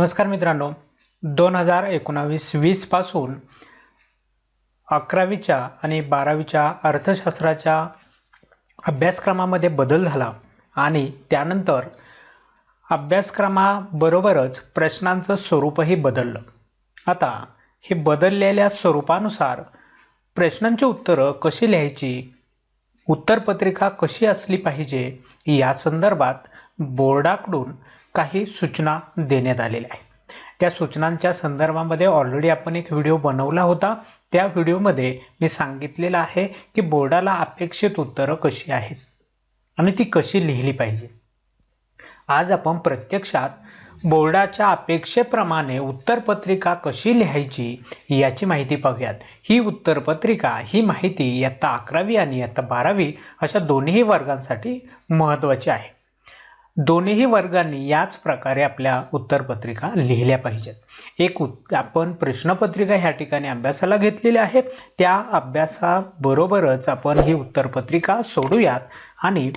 नमस्कार मित्रांनो. दोन हजार एकोणावीस वीसपासून अकरावीच्या आणि बारावीच्या अर्थशास्त्राच्या अभ्यासक्रमामध्ये बदल झाला आणि त्यानंतर अभ्यासक्रमाबरोबरच प्रश्नांचं स्वरूपही बदललं. आता हे बदललेल्या स्वरूपानुसार प्रश्नांची उत्तरं कशी लिहायची उत्तरपत्रिका कशी असली पाहिजे या संदर्भात बोर्डाकडून काही सूचना देण्यात आलेल्या आहेत. त्या सूचनांच्या संदर्भामध्ये ऑलरेडी आपण एक व्हिडिओ बनवला होता. त्या व्हिडिओमध्ये मी सांगितलेलं आहे की बोर्डाला अपेक्षित उत्तरं कशी आहेत आणि ती कशी लिहिली पाहिजे. आज आपण प्रत्यक्षात बोर्डाच्या अपेक्षेप्रमाणे उत्तरपत्रिका कशी लिहायची याची माहिती पाहूयात. ही उत्तरपत्रिका ही माहिती इयत्ता अकरावी आणि इयत्ता बारावी अशा दोन्ही वर्गांसाठी महत्त्वाची आहे. दोन्ही वर्गांनी याच प्रकारे आपल्या उत्तरपत्रिका लिहिल्या पाहिजेत. एक उत् आपण प्रश्नपत्रिका ह्या ठिकाणी अभ्यासाला घेतलेली आहे त्या अभ्यासाबरोबरच आपण ही उत्तरपत्रिका सोडूयात आणि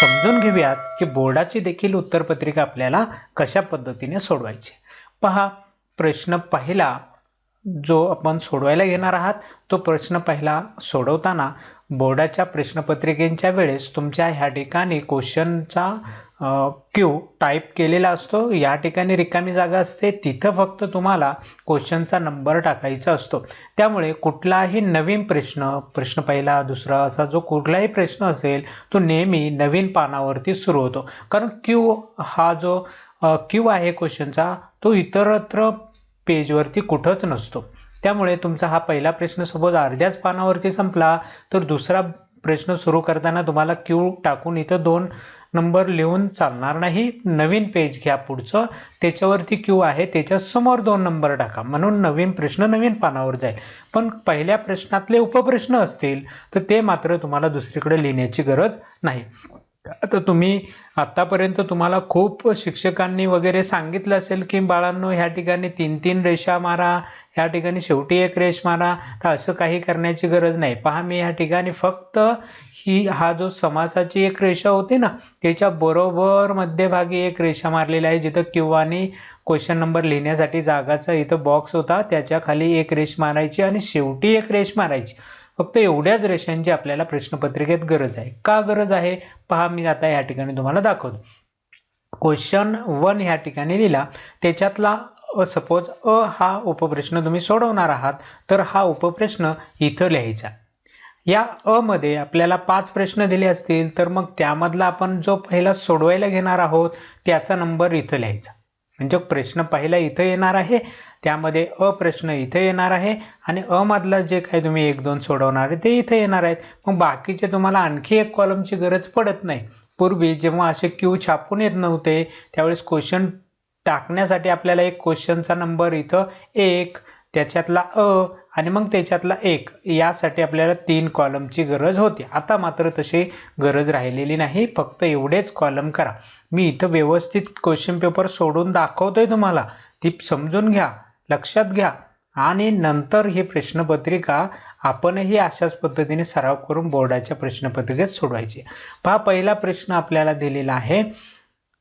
समजून घेऊयात की बोर्डाची देखील उत्तरपत्रिका आपल्याला कशा पद्धतीने सोडवायची. पहा प्रश्न पहिला जो आपण सोडवायला घेणार आहात तो प्रश्न पहिला सोडवताना बोर्डाच्या प्रश्नपत्रिकेच्या वेळेस तुमच्या ह्या ठिकाणी क्वेश्चनचा क्यू टाईप केलेला असतो. या ठिकाणी रिकामी जागा असते. तिथं फक्त तुम्हाला क्वेश्चनचा नंबर टाकायचा असतो. त्यामुळे कुठलाही नवीन प्रश्न प्रश्न पहिला दुसरा असा जो कुठलाही प्रश्न असेल तो नेहमी नवीन पानावरती सुरू होतो. कारण क्यू हा जो क्यू आहे क्वेश्चनचा तो इतरत्र पेजवरती कुठंच नसतो. त्यामुळे तुमचा हा पहिला प्रश्न सपोज अर्ध्याच पानावरती संपला तर दुसरा प्रश्न सुरू करताना तुम्हाला क्यू टाकून इथं दोन नंबर लिहून चालणार नाही. नवीन पेज घ्या पुढचं. त्याच्यावरती क्यू आहे. त्याच्यासमोर दोन नंबर टाका. म्हणून नवीन प्रश्न नवीन पानावर जाईल. पण पहिल्या प्रश्नातले उपप्रश्न असतील तर ते मात्र तुम्हाला दुसरीकडे लिहिण्याची गरज नाही. आता तुम्ही आतापर्यंत तुम्हाला खूप शिक्षकांनी वगैरे सांगितलं असेल की बाळांनो ह्या ठिकाणी तीन तीन रेषा मारा ह्या ठिकाणी शेवटी एक रेष मारा तर असं काही करण्याची गरज नाही. पहा मी ह्या ठिकाणी फक्त ही हा जो समासाची एक रेषा होती ना त्याच्या बरोबर मध्यभागी एक रेषा मारलेली आहे जिथं किंवानी क्वेश्चन नंबर लिहिण्यासाठी जागाचा इथं बॉक्स होता त्याच्याखाली एक रेष मारायची आणि शेवटी एक रेष मारायची. फक्त एवढ्याच रेषांची आपल्याला प्रश्नपत्रिकेत गरज आहे. का गरज आहे? पहा मी आता या ठिकाणी तुम्हाला दाखवतो. क्वेश्चन वन ह्या ठिकाणी लिहिला त्याच्यातला सपोज अ हा उपप्रश्न तुम्ही सोडवणार आहात तर हा उपप्रश्न इथं लिहायचा. या अ मध्ये आपल्याला पाच प्रश्न दिले असतील तर मग त्यामधला आपण जो पहिला सोडवायला घेणार आहोत त्याचा नंबर इथं लिहायचा. म्हणजे प्रश्न पहिला इथं येणार आहे त्यामध्ये अ प्रश्न इथं येणार आहे आणि अ मधला जे काही तुम्ही एक दोन सोडवणार आहे ते इथं येणार आहेत. मग बाकीचे तुम्हाला आणखी एक कॉलमची गरज पडत नाही. पूर्वी जेव्हा असे क्यू छापून येत नव्हते त्यावेळेस क्वेश्चन टाकण्यासाठी आपल्याला एक क्वेश्चनचा नंबर इथं एक त्याच्यातला अ आणि मग त्याच्यातला एक यासाठी आपल्याला तीन कॉलमची गरज होती. आता मात्र तशी गरज राहिलेली नाही. फक्त एवढेच कॉलम करा. मी इथं व्यवस्थित क्वेश्चन पेपर सोडून दाखवतोय तुम्हाला. ती समजून घ्या लक्षात घ्या. आणि नंतर ही प्रश्नपत्रिका आपणही अशाच पद्धतीने सराव करून बोर्डाच्या प्रश्नपत्रिकेत सोडवायची. पहा पहिला प्रश्न आपल्याला दिलेला आहे.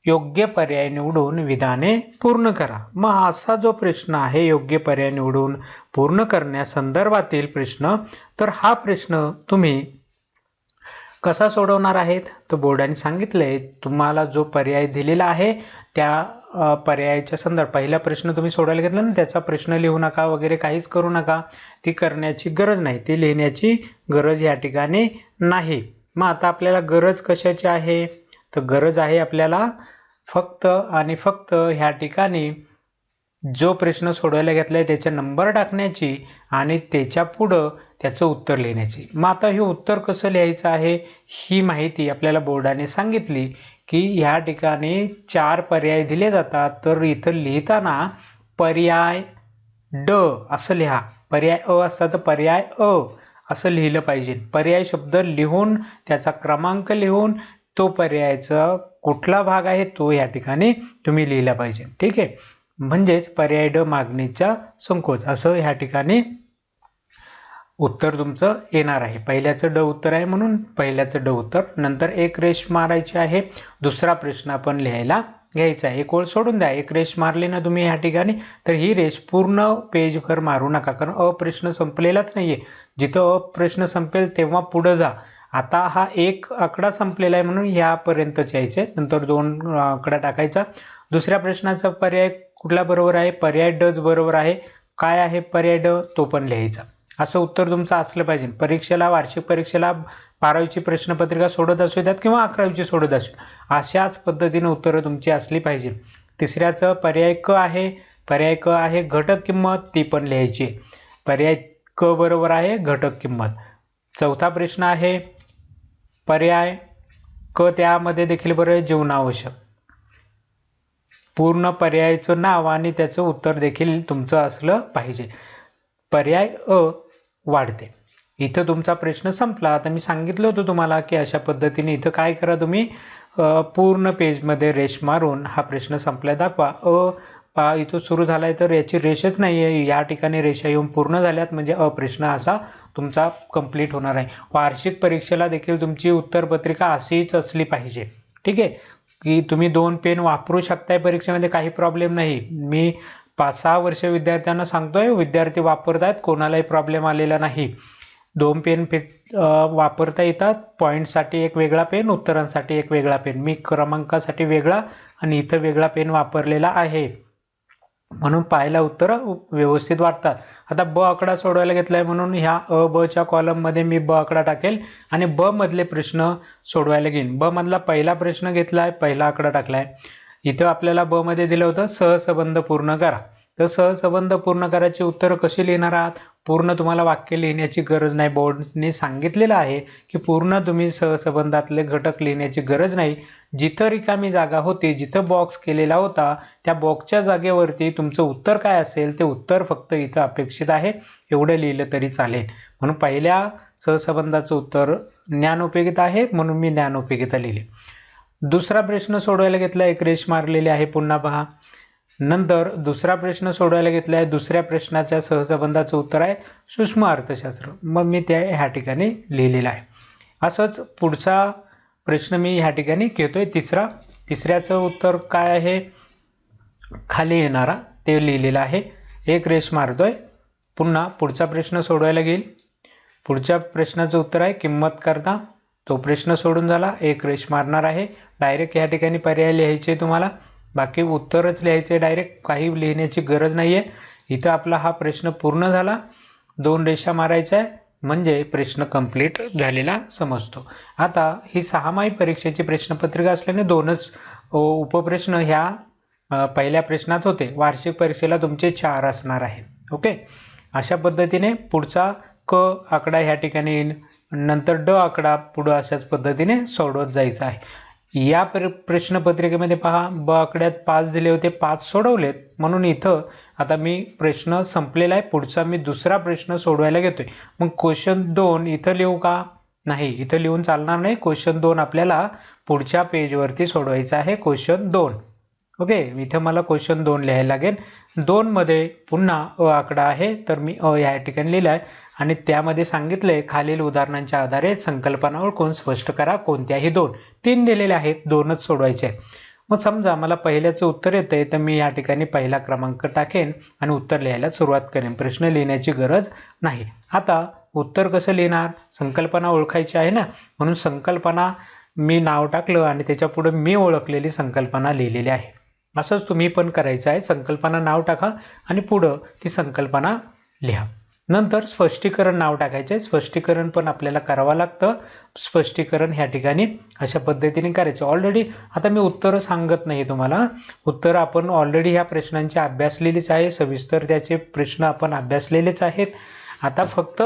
योग्य पर्याय निवडून विधाने पूर्ण करा. मग असा जो प्रश्न आहे योग्य पर्याय निवडून पूर्ण करण्यासंदर्भातील प्रश्न तर हा प्रश्न तुम्ही कसा सोडवणार आहेत? तर बोर्डाने सांगितले तुम्हाला जो पर्याय दिलेला आहे त्या पर्यायाच्या संदर्भ पहिला प्रश्न तुम्ही सोडायला घेतला ना त्याचा प्रश्न लिहू नका वगैरे काहीच करू नका. ती करण्याची गरज नाही. ती लिहिण्याची गरज या ठिकाणी नाही. मग आता आपल्याला गरज कशाची आहे? तर गरज आहे आपल्याला फक्त आणि फक्त ह्या ठिकाणी जो प्रश्न सोडवायला घेतला आहे त्याचा नंबर टाकण्याची आणि त्याच्या पुढं त्याचं उत्तर लिहिण्याची. मग आता हे उत्तर कसं लिहायचं आहे ही माहिती आपल्याला बोर्डाने सांगितली की ह्या ठिकाणी चार पर्याय दिले जातात. तर इथं लिहिताना पर्याय ड असं लिहा. पर्याय अ असता तर पर्याय अ असं लिहिलं पाहिजे. पर्याय शब्द लिहून त्याचा क्रमांक लिहून तो पर्यायाचा कुठला भाग आहे तो या ठिकाणी तुम्ही लिहिला पाहिजे. ठीक आहे? म्हणजेच पर्याय ड मागणीचा संकोच. असं ह्या ठिकाणी उत्तर तुमचं येणार आहे. पहिल्याचं ड उत्तर आहे म्हणून पहिल्याचं ड उत्तर. नंतर एक रेष मारायची आहे. दुसरा प्रश्न आपण लिहायला घ्यायचा आहे. एक ओळ सोडून द्या. एक रेष मारली ना तुम्ही ह्या ठिकाणी तर ही रेष पूर्ण पेजभर मारू नका. कारण अ प्रश्न संपलेलाच आहे जिथं अ प्रश्न संपेल तेव्हा पुढं जा. आता हा एक आकडा संपलेला आहे म्हणून ह्यापर्यंतच यायचे. नंतर दोन आकडा टाकायचा. दुसऱ्या प्रश्नाचा पर्याय कुठला बरोबर आहे? पर्याय डच बरोबर आहे. काय आहे पर्याय ड? तो पण लिहायचा. असं उत्तर तुमचं असलं पाहिजे. परीक्षेला वार्षिक परीक्षेला बारावीची प्रश्नपत्रिका सोडत असू द्यात किंवा अकरावीची सोडत असू अशाच पद्धतीने उत्तरं तुमची असली पाहिजे. तिसऱ्याचं पर्याय क आहे? पर्याय क आहे घटक किंमत? ती पण लिहायची. पर्याय क बरोबर आहे घटक किंमत. चौथा प्रश्न आहे पर्याय क त्यामध्ये देखील बरं जीवनावश्यक. पूर्ण पर्यायाचं नाव आणि त्याचं उत्तर देखील तुमचं असलं पाहिजे. पर्याय अ वाढते. इथं तुमचा प्रश्न संपला. आता मी सांगितलं होतं तुम्हाला की अशा पद्धतीने इथं काय करा तुम्ही? पूर्ण पेजमध्ये रेष मारून हा प्रश्न संपला दाखवा. अ पहा इथं सुरू झालाय तर याची रेषच नाही आहे या ठिकाणी रेषा येऊन पूर्ण झाल्यात म्हणजे अप्रश्न असा तुमचा कंप्लीट होणार आहे. वार्षिक परीक्षेला देखील तुमची उत्तरपत्रिका अशीच असली पाहिजे. ठीक आहे? की तुम्ही दोन पेन वापरू शकताय परीक्षेमध्ये काही प्रॉब्लेम नाही. मी पाच सहा वर्ष विद्यार्थ्यांना सांगतोय विद्यार्थी वापरतायत कोणालाही प्रॉब्लेम आलेला नाही. दोन पेन पे वापरता येतात. पॉईंटसाठी एक वेगळा पेन उत्तरांसाठी एक वेगळा पेन. मी क्रमांकासाठी वेगळा आणि इथं वेगळा पेन वापरलेला आहे. म्हणून पाहायला उत्तरं व्यवस्थित वाटतात. आता ब आकडा सोडवायला घेतलाय म्हणून ह्या अ ब च्या कॉलममध्ये मी ब आकडा टाकेल आणि ब मधले प्रश्न सोडवायला घेईन. ब मधला पहिला प्रश्न घेतलाय पहिला आकडा टाकलाय. इथं आपल्याला ब मध्ये दिलं होतं सहसंबंध पूर्ण करा. तर सहसंबंध पूर्ण करायची उत्तरं कशी लिहिणार आहात? पूर्ण तुम्हाला वाक्य लिहिण्याची गरज नाही. बोर्डने सांगितलेलं आहे की पूर्ण तुम्ही सहसंबंधातले घटक लिहिण्याची गरज नाही. जिथं रिकामी जागा होती जिथं बॉक्स केलेला होता त्या बॉक्सच्या जागेवरती तुमचं उत्तर काय असेल ते उत्तर फक्त इथं अपेक्षित आहे. एवढं लिहिलं तरी चालेल. म्हणून पहिल्या सहसंबंधाचं उत्तर ज्ञानोपयोगिता आहे म्हणून मी ज्ञानोपयोगिता लिहिली. दुसरा प्रश्न सोडवायला घेतला. एक रेष मारलेली आहे. पुन्हा पहा. नंतर दुसरा प्रश्न सोडवायला घेतला आहे दुसऱ्या प्रश्नाच्या सहसंबंधाचं उत्तर आहे सूक्ष्म अर्थशास्त्र. मग मी त्या ह्या ठिकाणी लिहिलेलं आहे. असंच पुढचा प्रश्न मी ह्या ठिकाणी घेतोय. तिसरा तिसऱ्याचं उत्तर काय आहे? खाली येणारा ते लिहिलेलं आहे. एक रेष मारतोय. पुन्हा पुढचा प्रश्न सोडवायला घेईल. पुढच्या प्रश्नाचं उत्तर आहे किंमत करता. तो प्रश्न सोडून झाला. एक रेष मारणार आहे. डायरेक्ट या ठिकाणी पर्याय लिहायचे तुम्हाला. बाकी उत्तरच लिहायचे डायरेक्ट काही लिहिण्याची गरज नाही आहे इथं आपला हा प्रश्न पूर्ण झाला. दोन रेषा मारायच्या आहे म्हणजे प्रश्न कंप्लीट झालेला समजतो. आता ही सहामाही परीक्षेची प्रश्नपत्रिका असल्याने दोनच उपप्रश्न ह्या पहिल्या प्रश्नात होते. वार्षिक परीक्षेला तुमचे चार असणार आहेत. ओके? अशा पद्धतीने पुढचा क आकडा ह्या ठिकाणी नंतर ड आकडा पुढं अशाच पद्धतीने सोडवत जायचा आहे. या प्र प्रश्नपत्रिकेमध्ये पहा ब आकड्यात पाच दिले होते पाच सोडवलेत. म्हणून इथं आता मी प्रश्न संपलेला आहे. पुढचा मी दुसरा प्रश्न सोडवायला घेतोय. मग क्वेश्चन दोन इथं लिहू का? नाही इथं लिहून चालणार नाही. क्वेश्चन दोन आपल्याला पुढच्या पेजवरती सोडवायचं आहे. क्वेश्चन दोन. ओके इथं मला क्वेश्चन दोन लिहायला लागेल. दोनमध्ये पुन्हा अ आकडा आहे तर मी अ या ठिकाणी लिहिला आहे आणि त्यामध्ये सांगितलंय खालील उदाहरणांच्या आधारे संकल्पना ओळखून स्पष्ट करा कोणत्याही दोन. तीन दिलेले आहेत दोनच सोडवायचे. मग समजा मला पहिल्याचं उत्तर येतंय तर मी या ठिकाणी पहिला क्रमांक टाकेन आणि उत्तर लिहायला सुरुवात करेन. प्रश्न लिहिण्याची गरज नाही. आता उत्तर कसं लिहिणार? संकल्पना ओळखायची आहे ना? म्हणून संकल्पना मी नाव टाकलं आणि त्याच्या पुढे मी ओळखलेली संकल्पना लिहिलेली आहे. असंच तुम्ही पण करायचं आहे. संकल्पना नाव टाका आणि पुढं ती संकल्पना लिहा. नंतर स्पष्टीकरण नाव टाकायचे स्पष्टीकरण पण आपल्याला करावं लागतं. स्पष्टीकरण ह्या ठिकाणी अशा पद्धतीने करायचं. ऑलरेडी आता मी उत्तरं सांगत नाही तुम्हाला. उत्तरं आपण ऑलरेडी ह्या प्रश्नांची अभ्यासलेलीच आहे. सविस्तर त्याचे प्रश्न आपण अभ्यासलेलेच आहेत. आता फक्त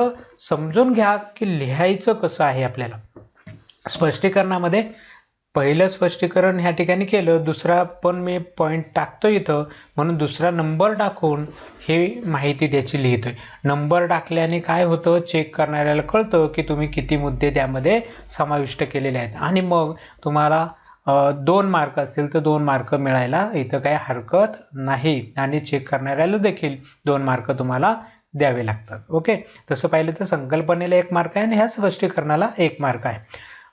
समजून घ्या की लिहायचं कसं आहे आपल्याला. स्पष्टीकरणामध्ये पहिलं स्पष्टीकरण ह्या ठिकाणी केलं दुसरा पण मी पॉईंट टाकतो इथं म्हणून दुसरा नंबर टाकून हे माहिती त्याची लिहितोय. नंबर टाकल्याने काय होतं चेक करणाऱ्याला कळतं की तुम्ही किती मुद्दे त्यामध्ये समाविष्ट केलेले आहेत. आणि मग तुम्हाला दोन मार्क असतील तर दोन मार्क मिळायला इथं काही हरकत नाही. आणि चेक करणाऱ्याला देखील दोन मार्क तुम्हाला द्यावे लागतात. ओके तसं पाहिलं तर संकल्पनेला एक मार्क आहे आणि ह्या स्पष्टीकरणाला एक मार्क आहे.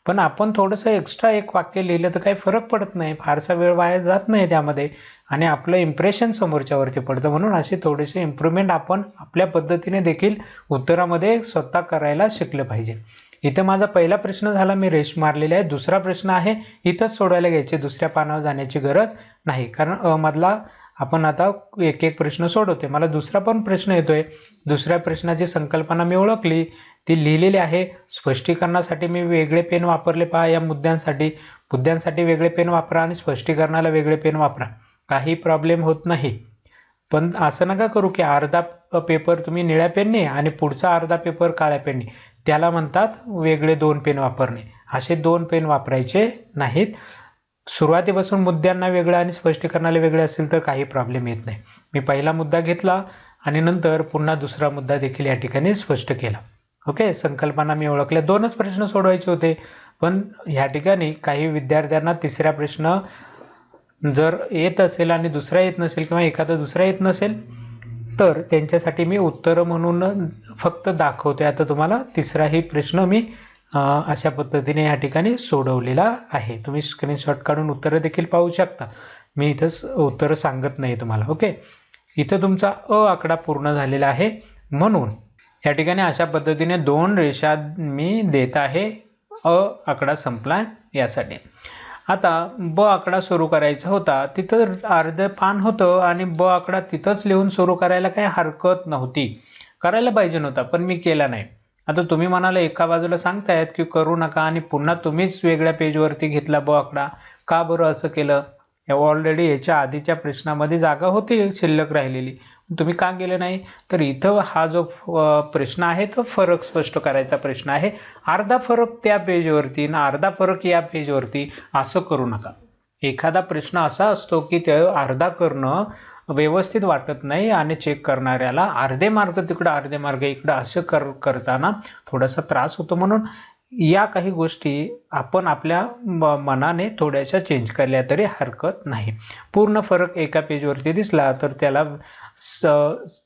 पण आपण थोडंसं एक्स्ट्रा एक वाक्य लिहिलं तर काही फरक पडत नाही. फारसा वेळ वाया जात नाही त्यामध्ये. आणि आपलं इम्प्रेशन समोरच्यावरती पडतं. म्हणून असे थोडेसे इम्प्रूव्हमेंट आपण आपल्या पद्धतीने देखील उत्तरामध्ये स्वतः करायला शिकलं पाहिजे. इथं माझा पहिला प्रश्न झाला. मी रेश मारलेला आहे. दुसरा प्रश्न आहे इथंच सोडवायला घ्यायचे. दुसऱ्या पानावर जाण्याची गरज नाही. कारण अ मधला आपण आता एक एक प्रश्न सोडवते मला दुसरा पण प्रश्न येतोय. दुसऱ्या प्रश्नाची संकल्पना मी ओळखली. ती लिहिलेली आहे. स्पष्टीकरणासाठी मी वेगळे पेन वापरले. पहा या मुद्द्यांसाठी मुद्द्यांसाठी वेगळे पेन वापरा आणि स्पष्टीकरणाला वेगळे पेन वापरा. काही प्रॉब्लेम होत नाही. पण असं नका करू की अर्धा पेपर तुम्ही निळ्या पेनने आणि पुढचा अर्धा पेपर काळ्या पेनने. त्याला म्हणतात वेगळे दोन पेन वापरणे. असे दोन पेन वापरायचे नाहीत. सुरुवातीपासून मुद्द्यांना वेगळं आणि स्पष्टीकरणाला वेगळे असेल तर काही प्रॉब्लेम येत नाही. मी पहिला मुद्दा घेतला आणि नंतर पुन्हा दुसरा मुद्दा देखील या ठिकाणी स्पष्ट केला. ओके संकल्पना मी ओळखल्या. दोनच प्रश्न सोडवायचे होते. पण ह्या ठिकाणी काही विद्यार्थ्यांना तिसरा प्रश्न जर येत असेल आणि दुसरा येत नसेल किंवा एखादा दुसरा येत नसेल तर त्यांच्यासाठी मी उत्तर म्हणून फक्त दाखवते. आता तुम्हाला तिसराही प्रश्न मी अशा पद्धतीने या ठिकाणी सोडवलेला आहे. तुम्ही स्क्रीनशॉट काढून उत्तरं देखील पाहू शकता. मी इथं उत्तरं सांगत नाही तुम्हाला. ओके? इथं तुमचा अ आकडा पूर्ण झालेला आहे. म्हणून या ठिकाणी अशा पद्धतीने दोन रेषा मी देत आहे. अ आकडा संपला यासाठी. आता ब आकडा सुरू करायचा होता. तिथं अर्धं पान होतं आणि ब आकडा तिथंच लिहून सुरू करायला काही हरकत नव्हती. करायला पाहिजे नव्हता पण मी केला नाही. आता तुम्ही म्हणाला एका बाजूला सांगतायत की करू नका आणि पुन्हा तुम्हीच वेगळ्या पेजवरती घेतला ब आकडा. का बरं असं केलं? ऑलरेडी याच्या आधीच्या प्रश्नामध्ये जागा होती शिल्लक राहिलेली. तुम्ही का गेले नाही? तर इथं हा जो प्रश्न आहे तो फरक स्पष्ट करायचा प्रश्न आहे. अर्धा फरक त्या पेजवरती ना अर्धा फरक या पेजवरती असं करू नका. एखादा प्रश्न असा असतो की ते अर्धा करणं व्यवस्थित वाटत नाही आणि चेक करणाऱ्याला अर्धे मार्ग तिकडं अर्धे मार्ग इकडं असं कर करताना थोडासा त्रास होतो म्हणून या काही गोष्टी आपण आपल्या मनाने थोड्याशा चेंज केल्या तरी हरकत नाही. पूर्ण फरक एका पेजवरती दिसला तर त्याला स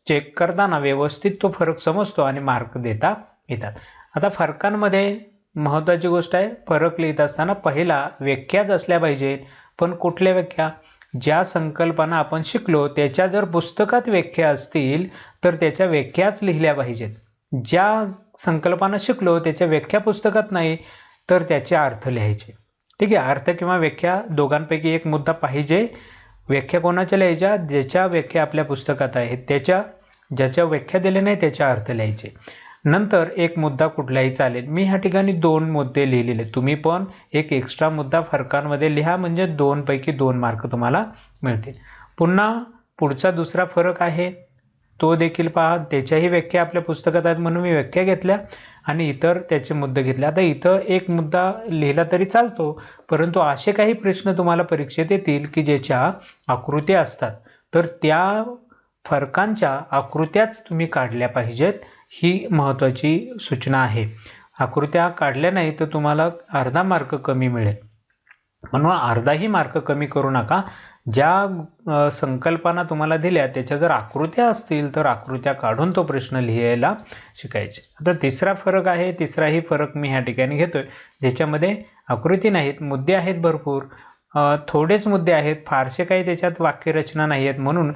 चेक करताना व्यवस्थित तो फरक समजतो आणि मार्क देता येतात. आता फरकांमध्ये महत्त्वाची गोष्ट आहे फरक लिहित असताना पहिला व्याख्याच असल्या पाहिजेत पण कुठल्या व्याख्या? ज्या संकल्पना आपण शिकलो त्याच्या जर पुस्तकात व्याख्या असतील तर त्याच्या व्याख्याच लिहिल्या पाहिजेत. ज्या संकल्पना शिकलो त्याच्या व्याख्या पुस्तकात नाही तर त्याचे अर्थ लिहायचे. ठीक आहे? अर्थ किंवा व्याख्या दोघांपैकी एक मुद्दा पाहिजे. व्याख्या कोणाच्या लिहायच्या? ज्याच्या व्याख्या आपल्या पुस्तकात आहेत. त्याच्या ज्याच्या व्याख्या दिल्या नाही त्याच्या अर्थ लिहायचे. नंतर एक मुद्दा कुठलाही चालेल. मी ह्या ठिकाणी दोन मुद्दे लिहिलेले तुम्ही पण एक एक्स्ट्रा मुद्दा फरकांमध्ये लिहा म्हणजे दोनपैकी दोन मार्क तुम्हाला मिळतील. पुन्हा पुढचा दुसरा फरक आहे. तो देखील पहा त्याच्याही व्याख्या आपल्या पुस्तकात आहेत म्हणून मी व्याख्या घेतल्या आणि इतर त्याचे मुद्दे घेतले. आता इथं एक मुद्दा लिहिला तरी चालतो परंतु असे काही प्रश्न तुम्हाला परीक्षेत येतील की ज्याच्या आकृत्या असतात. तर त्या फरकांच्या आकृत्याच तुम्ही काढल्या पाहिजेत ही महत्त्वाची सूचना आहे. आकृत्या काढल्या नाही तर तुम्हाला अर्धा मार्क कमी मिळेल. म्हणून अर्धाही मार्क कमी करू नका ज्या संकल्पना तुम्हाला दिल्या त्याच्या जर आकृत्या असतील तर आकृत्या काढून तो प्रश्न लिहायला शिकायचे. आता तिसरा फरक आहे तिसराही फरक मी ह्या ठिकाणी घेतोय ज्याच्यामध्ये आकृती नाहीत मुद्दे आहेत भरपूर. थोडेच मुद्दे आहेत फारसे काही त्याच्यात वाक्यरचना नाही आहेत म्हणून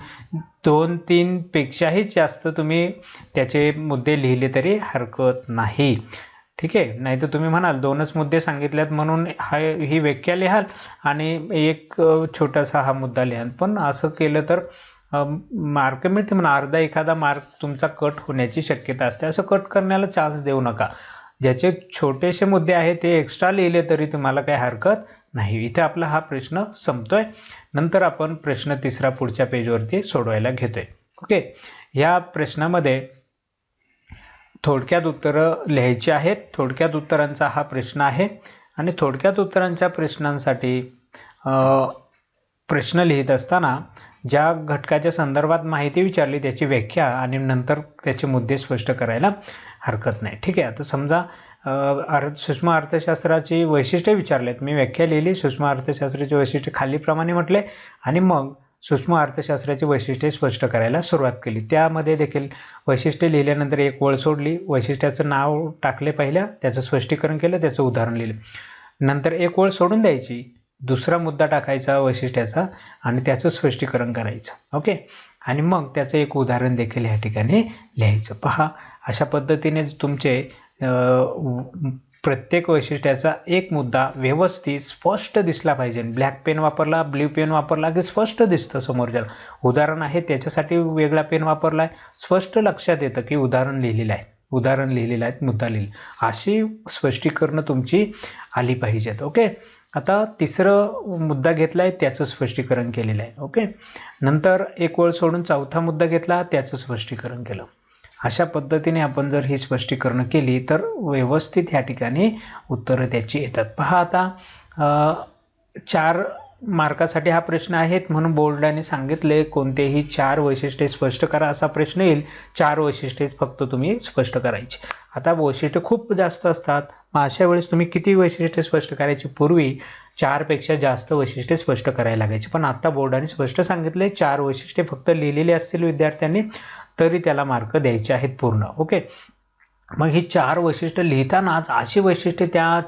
दोन तीनपेक्षाही जास्त तुम्ही त्याचे मुद्दे लिहिले तरी हरकत नाही. ठीक आहे? नाही तर तुम्ही म्हणाल दोनच मुद्दे सांगितलेत म्हणून हा ही व्याख्या लिहाल आणि एक छोटासा हा मुद्दा लिहाल. पण असं केलं तर मार्क मिळते म्हणा. अर्धा एखादा मार्क तुमचा कट होण्याची शक्यता असते. असं कट करण्याला चान्स देऊ नका. ज्याचे छोटेसे मुद्दे आहेत ते एक्स्ट्रा लिहिले तरी तुम्हाला काही हरकत नाही. इथे आपला हा प्रश्न संपतोय. नंतर आपण प्रश्न तिसरा पुढच्या पेजवरती सोडवायला घेतोय. ओके? ह्या प्रश्नामध्ये थोडक्यात उत्तरं लिहायची आहेत. थोडक्यात उत्तरांचा हा प्रश्न आहे. आणि थोडक्यात उत्तरांच्या प्रश्नांसाठी प्रश्न लिहित असताना ज्या घटकाच्या संदर्भात माहिती विचारली त्याची व्याख्या आणि नंतर त्याचे मुद्दे स्पष्ट करायला हरकत नाही. ठीक आहे. आता समजा अर्थ सूक्ष्म अर्थशास्त्राची वैशिष्ट्ये विचारलेत. मी व्याख्या लिहिली सूक्ष्म अर्थशास्त्राची वैशिष्ट्ये खालीप्रमाणे म्हटले आणि मग सूक्ष्म अर्थशास्त्राची वैशिष्ट्ये स्पष्ट करायला सुरुवात केली. त्यामध्ये देखील वैशिष्ट्ये लिहिल्यानंतर एक ओळ सोडली. वैशिष्ट्याचं नाव टाकले पहिल्या त्याचं स्पष्टीकरण केलं. त्याचं उदाहरण लिहिलं. नंतर एक ओळ सोडून द्यायची. दुसरा मुद्दा टाकायचा वैशिष्ट्याचा आणि त्याचं स्पष्टीकरण करायचं. ओके? आणि मग त्याचं एक उदाहरण देखील ह्या ठिकाणी लिहायचं. पहा अशा पद्धतीने तुमचे प्रत्येक वैशिष्ट्याचा एक मुद्दा व्यवस्थित स्पष्ट दिसला पाहिजे. ब्लॅक पेन वापरला ब्ल्यू पेन वापरला की स्पष्ट दिसतं समोरच्याला. उदाहरण आहे त्याच्यासाठी वेगळा पेन वापरला आहे स्पष्ट लक्षात येतं की उदाहरण लिहिलेलं आहे. उदाहरण लिहिलेलं आहे मुद्दा लिहिलं अशी स्पष्टीकरणं तुमची आली पाहिजेत ओके? आता तिसरं मुद्दा घेतला आहे त्याचं स्पष्टीकरण केलेलं आहे ओके? नंतर एक वळ सोडून चौथा मुद्दा घेतला त्याचं स्पष्टीकरण केलं. अशा पद्धतीने आपण जर ही स्पष्टीकरणं केली तर व्यवस्थित ह्या ठिकाणी उत्तरं त्याची येतात. पहा आता चार मार्कासाठी हा प्रश्न आहेत म्हणून बोर्डाने सांगितले कोणतेही चार वैशिष्ट्ये स्पष्ट करा असा प्रश्न येईल. चार वैशिष्ट्ये फक्त तुम्ही स्पष्ट करायची. आता वैशिष्ट्ये खूप जास्त असतात. मग अशा वेळेस तुम्ही किती वैशिष्ट्ये स्पष्ट करायची? पूर्वी चारपेक्षा जास्त वैशिष्ट्ये स्पष्ट करायला लागायची. पण आता बोर्डाने स्पष्ट सांगितले चार वैशिष्ट्ये फक्त लिहिलेली असतील विद्यार्थ्यांनी. तरी त्याला मार्क द्यायचे आहेत पूर्ण. ओके? मग ही चार वैशिष्ट्य लिहितानाच अशी वैशिष्ट्ये त्या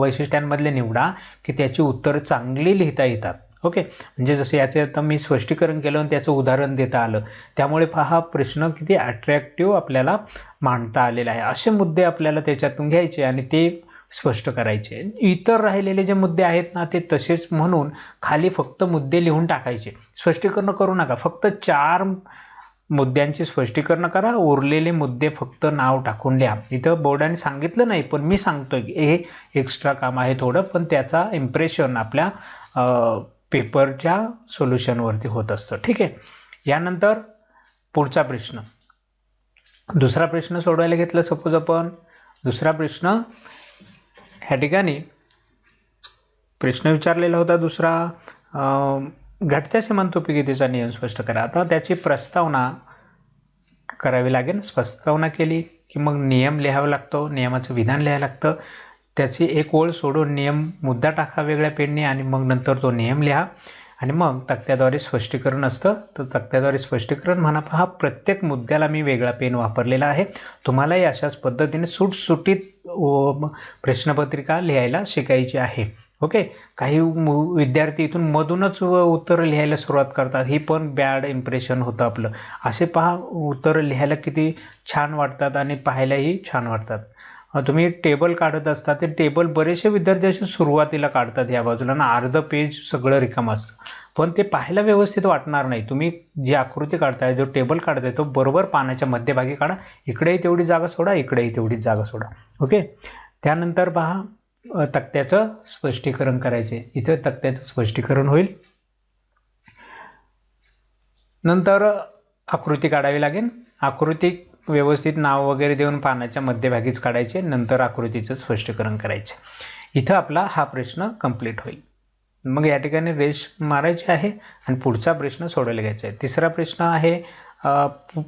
वैशिष्ट्यांमधले निवडा की त्याची उत्तरं चांगली लिहिता येतात. ओके? म्हणजे जसं याचे आता मी स्पष्टीकरण केलं आणि त्याचं उदाहरण देता आलं. त्यामुळे पहा प्रश्न किती अट्रॅक्टिव्ह आपल्याला मांडता आलेला आहे. असे मुद्दे आपल्याला त्याच्यातून घ्यायचे आणि ते स्पष्ट करायचे. इतर राहिलेले जे मुद्दे आहेत ना ते तसेच म्हणून खाली फक्त मुद्दे लिहून टाकायचे. स्पष्टीकरण करू नका. फक्त चार मुद्द्यांची स्पष्टीकरण करा उरलेले मुद्दे फक्त नाव टाकून लिहा इथं बोर्डाने सांगितलं नाही पण मी सांगतोय की हे एक्स्ट्रा काम आहे थोडं पण त्याचा इम्प्रेशन आपल्या पेपरच्या सोल्युशनवरती होत असतं. ठीक आहे? यानंतर पुढचा प्रश्न. दुसरा प्रश्न सोडवायला घेतला सपोज आपण. दुसरा प्रश्न. ह्या ठिकाणी प्रश्न विचारलेला होता दुसरा घटत्या सीमांतोपयोगितेचा नियम स्पष्ट करा. आता त्याची प्रस्तावना करावी लागेल. प्रस्तावना केली की मग नियम लिहावा लागतो नियमाचं विधान लिहावं लागतं. त्याची एक ओळ सोडून नियम मुद्दा टाका वेगळ्या पेनने आणि मग नंतर तो नियम लिहा. आणि मग तक्त्याद्वारे स्पष्टीकरण असतं. तर तक्त्याद्वारे स्पष्टीकरण म्हणा हा प्रत्येक मुद्द्याला मी वेगळा पेन वापरलेला आहे. तुम्हालाही अशाच पद्धतीने सुटसुटीत प्रश्नपत्रिका लिहायला शिकायची आहे. ओके? काही विद्यार्थी इथून मधूनच उत्तरं लिहायला सुरुवात करतात. ही पण बॅड इम्प्रेशन होतं आपलं. असे पहा उत्तरं लिहायला किती छान वाटतात आणि पाहायलाही छान वाटतात. तुम्ही टेबल काढत असता ते टेबल बरेचसे विद्यार्थी असे सुरुवातीला काढतात या बाजूला ना अर्ध पेज सगळं रिकाम असतं. पण ते पाहायला व्यवस्थित वाटणार नाही. तुम्ही जी आकृती काढताय जो टेबल काढताय तो बरोबर पाण्याच्या मध्यभागी काढा. इकडेही तेवढी जागा सोडा इकडेही तेवढीच जागा सोडा. ओके? त्यानंतर पहा तक्त्याचं स्पष्टीकरण करायचे. इथे तक्त्याचं स्पष्टीकरण होईल. नंतर आकृती काढावी लागेल. आकृती व्यवस्थित नाव वगैरे देऊन पानाच्या मध्यभागीच काढायचे. नंतर आकृतीचं स्पष्टीकरण करायचे. इथं आपला हा प्रश्न कंप्लीट होईल. मग या ठिकाणी रेश मारायची आहे आणि पुढचा प्रश्न सोडवला घ्यायचा आहे. तिसरा प्रश्न आहे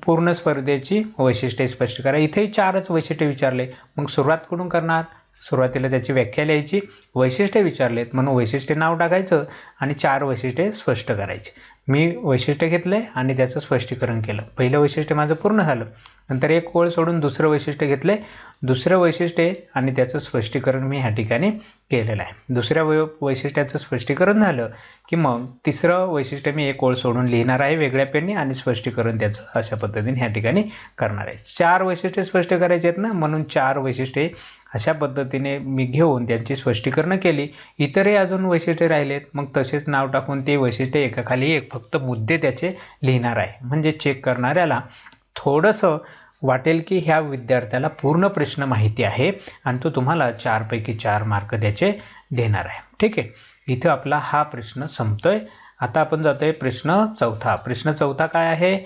पूर्ण स्पर्धेची वैशिष्ट्ये स्पष्ट करा. इथेही चारच वैशिष्ट्ये विचारले. मग सुरुवात कुठून करणार? सुरुवातीला त्याची व्याख्या लिहायची वैशिष्ट्ये विचारलेत म्हणून वैशिष्ट्ये नाव टाकायचं आणि चार वैशिष्ट्ये स्पष्ट करायची. मी वैशिष्ट्य घेतलं आहे आणि त्याचं स्पष्टीकरण केलं. पहिलं वैशिष्ट्य माझं पूर्ण झालं. नंतर एक ओळ सोडून दुसरं वैशिष्ट्य घेतलं दुसरं वैशिष्ट्य आणि त्याचं स्पष्टीकरण मी ह्या ठिकाणी केलेलं आहे. दुसऱ्या वै वैशिष्ट्याचं स्पष्टीकरण झालं की मग तिसरं वैशिष्ट्य मी एक ओळ सोडून लिहिणार आहे वेगळ्या पेनने आणि स्पष्टीकरण त्याचं अशा पद्धतीने ह्या ठिकाणी करणार आहे. चार वैशिष्ट्ये स्पष्ट करायचे आहेत ना म्हणून चार वैशिष्ट्ये अशा पद्धतीने मी घेऊन त्यांची स्पष्टीकरणं केली. इतरही अजून वैशिष्ट्ये राहिलेत. मग तसेच नाव टाकून ते वैशिष्ट्ये एकाखाली एक फक्त मुद्दे त्याचे लिहिणार आहे. म्हणजे चेक करणाऱ्याला थोडंसं वाटेल की ह्या विद्यार्थ्याला पूर्ण प्रश्न माहिती आहे आणि तो तुम्हाला चारपैकी चार मार्क द्यायचे देणार आहे. ठीक आहे? इथं आपला हा प्रश्न संपतोय. आता आपण जातोय प्रश्न चौथा. प्रश्न चौथा काय आहे?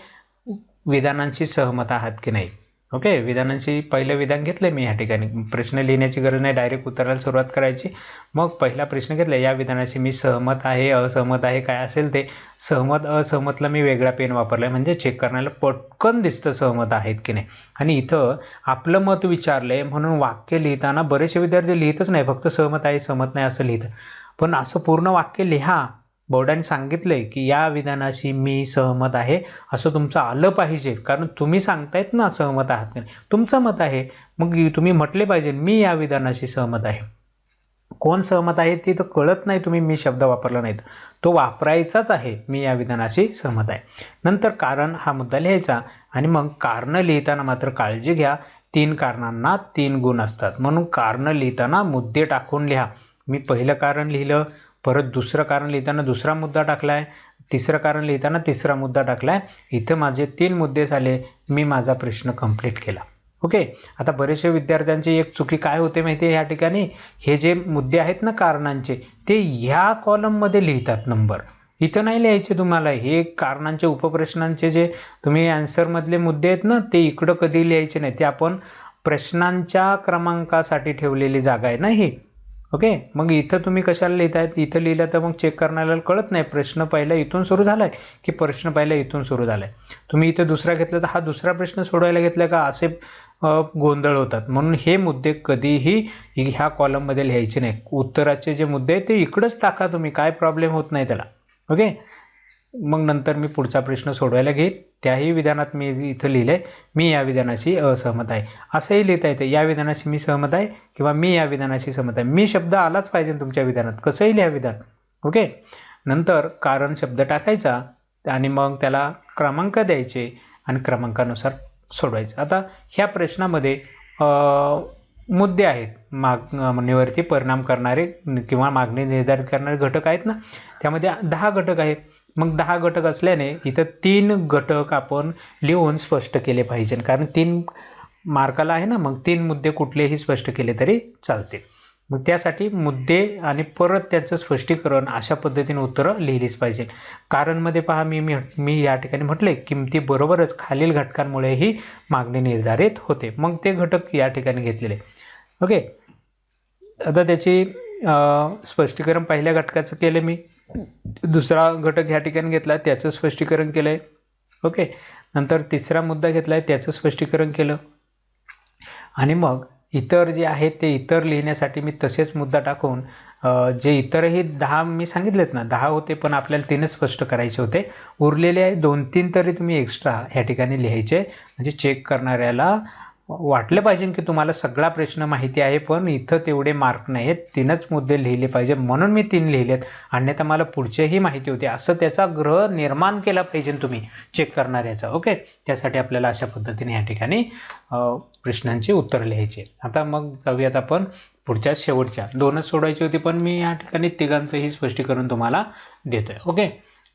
विधानांची सहमत आहात की नाही? ओके विधानांची पहिलं विधान घेतलं मी या ठिकाणी. प्रश्न लिहिण्याची गरज नाही डायरेक्ट उत्तराला सुरुवात करायची. मग पहिला प्रश्न घेतला या विधानाशी मी सहमत आहे असहमत आहे काय असेल ते. सहमत असहमतला मी वेगळा पेन वापरला आहे म्हणजे चेक करण्याला पटकन दिसतं सहमत आहेत की नाही. आणि इथं आपलं मत विचारलं आहे म्हणून वाक्य लिहिताना बरेचसे विद्यार्थी लिहितच नाही फक्त सहमत आहे सहमत नाही असं लिहितं पण असं पूर्ण वाक्य लिहा बोर्डाने सांगितलंय की या विधानाशी मी सहमत आहे असं तुमचं आलं पाहिजे. कारण तुम्ही सांगतायत ना सहमत आहात नाही. तुमचं मत आहे. मग तुम्ही म्हटले पाहिजे मी या विधानाशी सहमत आहे. कोण सहमत आहे ते तर कळत नाही तुम्ही मी शब्द वापरला नाहीत. तो वापरायचाच आहे मी या विधानाशी सहमत आहे. नंतर कारण हा मुद्दा लिहायचा आणि मग कारणं लिहिताना मात्र काळजी घ्या. तीन कारणांना तीन गुण असतात. म्हणून कारणं लिहिताना मुद्दे टाकून लिहा. मी पहिलं कारण लिहिलं परत दुसरं कारण लिहिताना दुसरा मुद्दा टाकलाय तिसरं कारण लिहिताना तिसरा मुद्दा टाकलाय. इथं माझे तीन मुद्दे झाले मी माझा प्रश्न कंप्लीट केला. ओके आता बरेचसे विद्यार्थ्यांची एक चुकी काय होते माहिती आहे ह्या ठिकाणी? हे जे मुद्दे आहेत ना कारणांचे ते ह्या कॉलममध्ये लिहितात नंबर इथं नाही लिहायचे तुम्हाला. हे कारणांचे उपप्रश्नांचे जे तुम्ही आन्सरमधले मुद्दे आहेत ना ते इकडं कधी लिहायचे नाही. ते आपण प्रश्नांच्या क्रमांकासाठी ठेवलेली जागा आहे ना ही. ओके मग इथं तुम्ही कशाला लिहित आहेत इथं लिहिलं तर मग चेक करण्याला कळत नाही. प्रश्न पहिला इथून सुरू झालाय की प्रश्न पहिला इथून सुरू झालाय? तुम्ही इथं दुसरा घेतला तर हा दुसरा प्रश्न सोडवायला घेतला का? असे गोंधळ होतात. म्हणून हे मुद्दे कधीही ह्या कॉलममध्ये लिहायचे नाही उत्तराचे जे मुद्दे आहेत ते इकडंच टाका तुम्ही. काय प्रॉब्लेम होत नाही त्याला. ओके मग नंतर मी पुढचा प्रश्न सोडवायला घेईन. त्याही विधानात मी इथं लिहिलं आहे मी या विधानाशी असहमत आहे. असंही लिहिता येतं या विधानाशी मी सहमत आहे किंवा मी या विधानाशी सहमत आहे. मी शब्द आलाच पाहिजे तुमच्या विधानात कसंही लिहा विधान ओके? नंतर कारण शब्द टाकायचा आणि मग त्याला क्रमांक द्यायचे आणि क्रमांकानुसार सोडवायचं. आता ह्या प्रश्नामध्ये मुद्दे आहेत. मागणीवरती परिणाम करणारे किंवा मागणी निर्धारित करणारे घटक आहेत ना? त्यामध्ये दहा घटक आहेत. मग दहा घटक असल्याने इथं तीन घटक आपण लिहून स्पष्ट केले पाहिजे. कारण तीन मार्काला आहे ना मग तीन मुद्दे कुठलेही स्पष्ट केले तरी चालते मग त्यासाठी मुद्दे आणि परत त्याचं स्पष्टीकरण अशा पद्धतीने उत्तरं लिहिलीच पाहिजे. कारणमध्ये पहा मी मी या ठिकाणी म्हटले किमती बरोबरच खालील घटकांमुळेही मागणी निर्धारित होते. मग ते घटक या ठिकाणी घेतलेले. ओके? आता त्याची स्पष्टीकरण पहिल्या घटकाचं केलं मी. दुसरा घटक ह्या ठिकाणी घेतला त्याचं स्पष्टीकरण केलं आहे ओके नंतर तिसरा मुद्दा घेतला आहे त्याचं स्पष्टीकरण केलं. आणि मग इतर जे आहेत ते इतर लिहिण्यासाठी मी तसेच मुद्दा टाकून जे इतरही दहा मी सांगितलेत ना दहा होते पण आपल्याला तीनच स्पष्ट करायचे होते. उरलेले आहे दोन तीन तरी तुम्ही एक्स्ट्रा ह्या ठिकाणी लिहायचे. म्हणजे चेक करणाऱ्याला वाटलं पाहिजे की तुम्हाला सगळा प्रश्न माहिती आहे पण इथं तेवढे मार्क नाही आहेत तीनच मुद्दे लिहिले पाहिजे. म्हणून मी तीन लिहिलेत. अन्यथा मला पुढचेही माहिती होते. असं त्याचा ग्रह निर्माण केला पाहिजे तुम्ही. चेक करणाऱ्याचा. ओके त्यासाठी आपल्याला अशा पद्धतीने या ठिकाणी प्रश्नांची उत्तर लिहायचे. आता मग जाऊयात आपण पुढच्या शेवटच्या. दोनच सोडायची होती पण मी या ठिकाणी तिघांचंही स्पष्टीकरण तुम्हाला देतो आहे ओके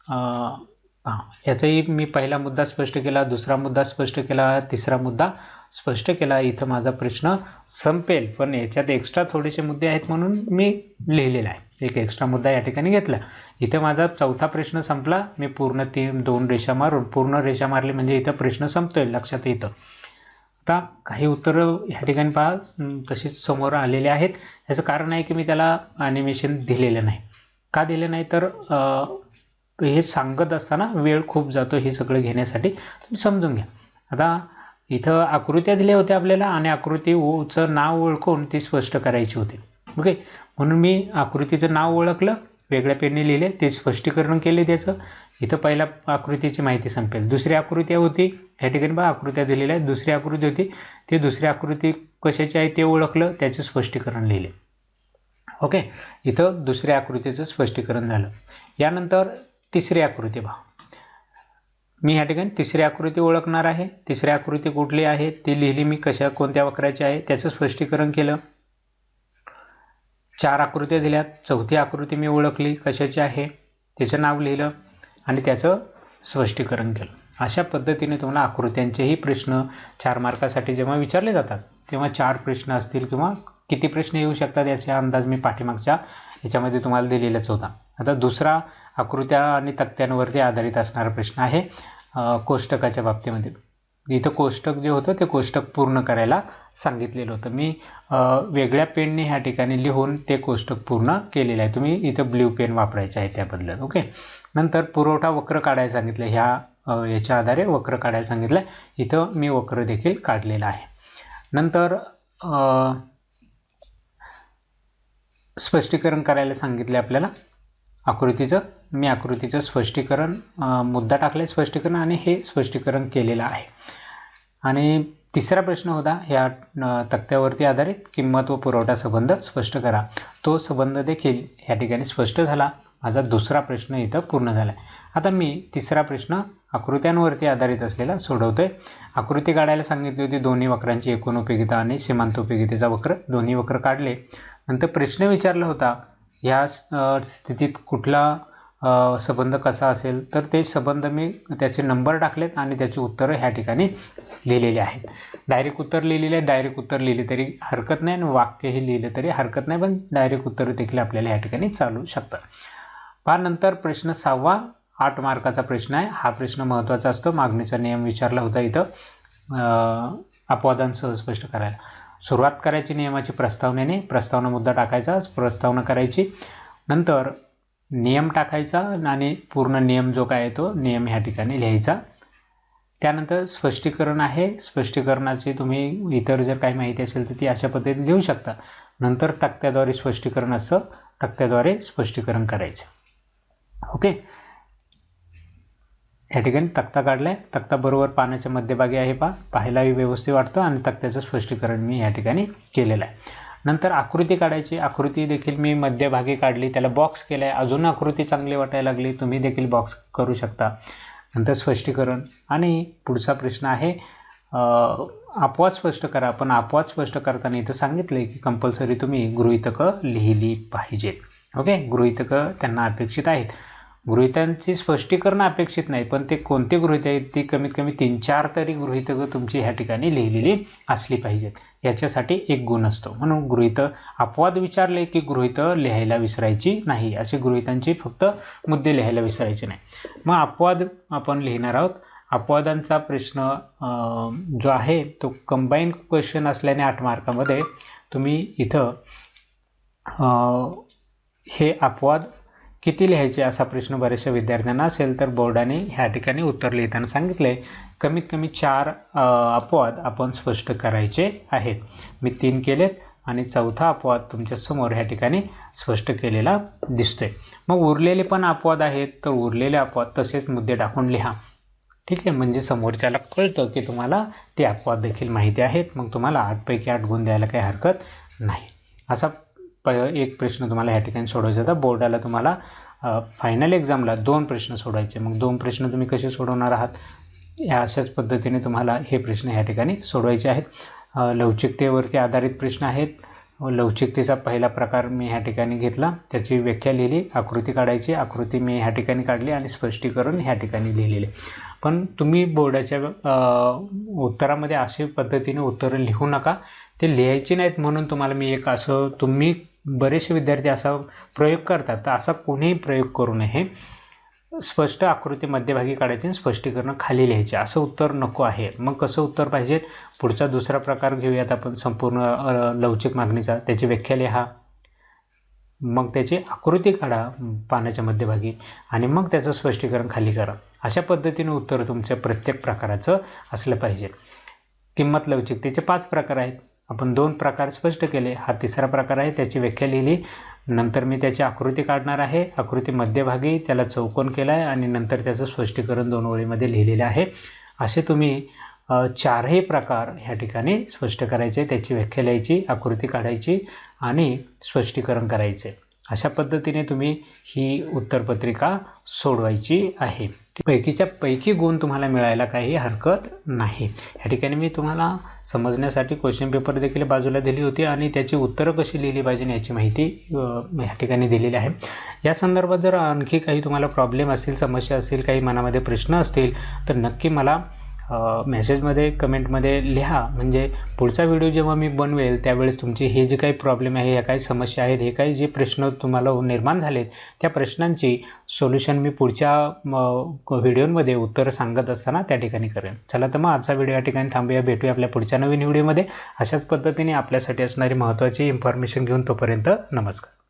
हां. याचाही मी पहिला मुद्दा स्पष्ट केला दुसरा मुद्दा स्पष्ट केला तिसरा मुद्दा स्पष्ट केला इथं माझा प्रश्न संपेल. पण याच्यात एक्स्ट्रा थोडेसे मुद्दे आहेत म्हणून मी लिहिलेला आहे. एक एक्स्ट्रा मुद्दा या ठिकाणी घेतला. इथं माझा चौथा प्रश्न संपला. मी पूर्ण तीन दोन रेषा मारून पूर्ण रेषा मारली म्हणजे इथं प्रश्न संपतोय लक्षात येतं. आता काही उत्तरं ह्या ठिकाणी पहा. तशीच समोर आलेले आहेत. याचं कारण आहे की मी त्याला ॲनिमेशन दिलेलं नाही. का दिलं नाही? तर हे सांगत असताना वेळ खूप जातो हे सगळं घेण्यासाठी. तुम्ही समजून घ्या. आता इथं आकृत्या दिल्या होत्या आपल्याला आणि आकृती चं नाव ओळखून ती स्पष्ट करायची होती. ओके? म्हणून मी आकृतीचं नाव ओळखलं वेगळ्या पेनने लिहिले ते स्पष्टीकरण केले त्याचं. इथं पहिल्या आकृतीची माहिती संपेल. दुसरी आकृती होती ह्या ठिकाणी बघा आकृत्या दिलेल्या आहेत. दुसरी आकृती होती ते दुसरी आकृती कशाची आहे ते ओळखलं त्याचं स्पष्टीकरण लिहिले. ओके? इथं दुसऱ्या आकृतीचं स्पष्टीकरण झालं. यानंतर तिसरी आकृती पहा मी ह्या ठिकाणी तिसरी आकृती ओळखणार आहे. तिसरी आकृती कुठली आहे? ती लिहिली मी कशा कोणत्या वक्राची आहे? त्याचं स्पष्टीकरण केलं. चार आकृत्या दिल्यात. चौथी आकृती मी ओळखली. कशाची आहे? त्याचं नाव लिहिलं आणि त्याचं स्पष्टीकरण केलं. अशा पद्धतीने तुम्हाला आकृत्यांचेही प्रश्न चार मार्कासाठी जेव्हा विचारले जातात तेव्हा चार प्रश्न असतील किंवा किती प्रश्न येऊ शकतात याचा अंदाज मी पाठीमागच्या याच्यामध्ये तुम्हाला दिलेलाच होता. आता दुसरा आकृत्या आणि तक्त्यांवरती आधारित असणारा प्रश्न आहे. कोष्टकाच्या बाबतीमध्ये. इथं कोष्टक जे होतं ते कोष्टक पूर्ण करायला सांगितलेलं होतं. मी वेगळ्या पेनने ह्या ठिकाणी लिहून ते कोष्टक पूर्ण केलेलं आहे. तुम्ही इथं ब्ल्यू पेन वापरायचे आहे त्याबद्दल ओके? नंतर पुरवठा वक्र काढायला सांगितलं ह्या याच्या आधारे वक्र काढायला सांगितलं. आहे इथं मी वक्र देखील काढलेला आहे. नंतर स्पष्टीकरण करायला सांगितले आपल्याला. आकृतीचं मी आकृतीचं स्पष्टीकरण मुद्दा टाकलं स्पष्टीकरण आणि हे स्पष्टीकरण केलेलं आहे. आणि तिसरा प्रश्न होता ह्या तक्त्यावरती आधारित किंमत व पुरवठा संबंध स्पष्ट करा. तो संबंध देखील या ठिकाणी स्पष्ट झाला. माझा दुसरा प्रश्न इथं पूर्ण झाला आता मी तिसरा प्रश्न आकृत्यांवरती आधारित असलेला सोडवतोय. आकृती काढायला सांगितली होती दोन्ही वक्रांची एकूण उपयोगिता आणि सीमांत उपयोगितेचा वक्र. दोन्ही वक्र काढले. नंतर प्रश्न विचारला होता या स्थितीत कुठला संबंध कसा असेल तर ते संबंध मी त्याचे नंबर टाकलेत आणि त्याची उत्तरं ह्या ठिकाणी लिहिलेली आहेत. डायरेक्ट उत्तर लिहिलेले आहे डायरेक्ट उत्तर लिहिले तरी हरकत नाही आणि वाक्य हे लिहिलं तरी हरकत नाही पण डायरेक्ट उत्तर देखील आपल्याला ह्या ठिकाणी चालू शकतात पहा नंतर प्रश्न सहावा आठ मार्काचा प्रश्न आहे. हा प्रश्न महत्त्वाचा असतो. मागणीचा नियम विचारला होता इथं. अपवादांसह स्पष्ट करायला. सुरुवात करायची नियमाची प्रस्तावनेने प्रस्तावना मुद्दा टाकायचा प्रस्तावना करायची. नंतर नियम टाकायचा आणि पूर्ण नियम जो काय आहे तो नियम ह्या ठिकाणी लिहायचा. त्यानंतर स्पष्टीकरण आहे. स्पष्टीकरणाची तुम्ही इतर जर काही माहिती असेल तर ती अशा पद्धतीने लिहू शकता. नंतर तक्त्याद्वारे स्पष्टीकरण असं तक्त्याद्वारे स्पष्टीकरण करायचं. ओके? या ठिकाणी तक्ता काढलाय. तक्ता बरोबर पानाच्या मध्यभागी आहे पा पाहायलाही व्यवस्थित वाटतं आणि तक्त्याचं स्पष्टीकरण मी या ठिकाणी केलेलं आहे. नंतर आकृती काढायची. आकृती देखील मी मध्यभागी काढली. त्याला बॉक्स केलाय. अजून आकृती चांगली वाटायला लागली. तुम्ही देखील बॉक्स करू शकता. नंतर स्पष्टीकरण. आणि पुढचा प्रश्न आहे आपोआप स्पष्ट करा. पण आपोआप स्पष्ट करताना इथं सांगितलं की कंपल्सरी तुम्ही गृहितकं लिहिली पाहिजेत. ओके गृहितकं त्यांना अपेक्षित आहेत. गृहितांची स्पष्टीकरण अपेक्षित नाही पण ते कोणते गृहित आहेत ती कमीत कमी तीन चार तरी गृहितकं तुमची ह्या ठिकाणी लिहिलेली असली पाहिजेत. याच्यासाठी एक गुण असतो. म्हणून गृहित अपवाद विचारले की गृहित लिहायला विसरायची नाही असे गृहितांची फक्त मुद्दे लिहायला विसरायचे नाही. मग अपवाद आपण लिहिणार आहोत. अपवादांचा प्रश्न जो आहे तो कंबाईन क्वेश्चन असल्याने आठ मार्कामध्ये तुम्ही इथं हे अपवाद किती लिहायचे असा प्रश्न बऱ्याचशा विद्यार्थ्यांना असेल तर बोर्डाने ह्या ठिकाणी उत्तर लिहिताना सांगितले. कमीत कमी चार अपवाद आपण स्पष्ट करायचे आहेत. मी तीन केलेत आणि चौथा अपवाद तुमच्यासमोर ह्या ठिकाणी स्पष्ट केलेला दिसतोय. मग उरलेले पण अपवाद आहेत तर उरलेले अपवाद तसेच मुद्दे टाकून लिहा. ठीक आहे? म्हणजे समोरच्याला कळतं की तुम्हाला ते अपवाद देखील माहिती आहेत. मग तुम्हाला आठपैकी आठ गुण द्यायला काही हरकत नाही. असा प एक प्रश्न तुम्हाला ह्या ठिकाणी सोडवायचा होता. बोर्डाला तुम्हाला फायनल एक्झामला दोन प्रश्न सोडवायचे. मग दोन प्रश्न तुम्ही कसे सोडवणार आहात? या अशाच पद्धतीने तुम्हाला हे प्रश्न ह्या ठिकाणी सोडवायचे आहेत. लवचिकतेवरती आधारित प्रश्न आहेत. लवचिकतेचा पहिला प्रकार मी ह्या ठिकाणी घेतला. त्याची व्याख्या लिहिली आकृती काढायची. आकृती मी ह्या ठिकाणी काढली आणि स्पष्टीकरण ह्या ठिकाणी लिहिलेले. पण तुम्ही बोर्डाच्या उत्तरामध्ये अशा पद्धतीने उत्तरं लिहू नका. ते लिहायची नाहीत म्हणून तुम्हाला मी एक असं तुम्ही बरेचसे विद्यार्थी असा प्रयोग करतात. तर असा कोणीही प्रयोग करू नये. स्पष्ट आकृती मध्यभागी काढायची आणि स्पष्टीकरण खाली लिहायचे. असं उत्तर नको आहे. मग कसं उत्तर पाहिजे? पुढचा दुसरा प्रकार घेऊयात आपण. संपूर्ण लवचिक मागणीचा. त्याची व्याख्या लिहा. मग त्याची आकृती काढा पानाच्या मध्यभागी आणि मग त्याचं स्पष्टीकरण खाली करा. अशा पद्धतीने उत्तर तुमच्या प्रत्येक प्रकाराचं असलं पाहिजे. किंमत लवचिकतेचे पाच प्रकार आहेत. आपण दोन प्रकार स्पष्ट केले. हा तिसरा प्रकार आहे त्याची व्याख्या लिहिली. नंतर मी त्याची आकृती काढणार आहे. आकृती मध्यभागी त्याला चौकोन केला आहे आणि नंतर त्याचं स्पष्टीकरण दोन ओळीमध्ये लिहिलेलं आहे. असे तुम्ही चारही प्रकार ह्या ठिकाणी स्पष्ट करायचे त्याची व्याख्या लिहायची आकृती काढायची आणि स्पष्टीकरण करायचे. अशा पद्धतीने तुम्ही ही उत्तरपत्रिका सोडवायची आहे. पैकीच्या पैकी गुण तुम्हाला मिळायला काही हरकत नाही. या ठिकाणी मी तुम्हाला समजण्यासाठी क्वेश्चन पेपर देखील बाजूला दिली होती आणि त्याची उत्तरं कशी लिहिली पाहिजे याची माहिती या ठिकाणी दिलेली आहे. या संदर्भात जर आणखी काही तुम्हाला प्रॉब्लेम असेल समस्या असेल काही मनामध्ये प्रश्न असतील तर नक्की मला मेसेजमध्ये कमेंटमध्ये लिहा. म्हणजे पुढचा व्हिडिओ जेव्हा मी बनवेल त्यावेळेस तुमची हे जे काही प्रॉब्लेम आहे या काही समस्या आहेत हे काही जे प्रश्न तुम्हाला निर्माण झालेत त्या प्रश्नांची सोल्युशन मी पुढच्या व्हिडिओमध्ये उत्तरं सांगत असताना त्या ठिकाणी करेन. चला तर मग आजचा व्हिडिओ या ठिकाणी थांबूया. भेटूया आपल्या पुढच्या नवीन व्हिडिओमध्ये अशाच पद्धतीने आपल्यासाठी असणारी महत्त्वाची इन्फॉर्मेशन घेऊन तोपर्यंत नमस्कार.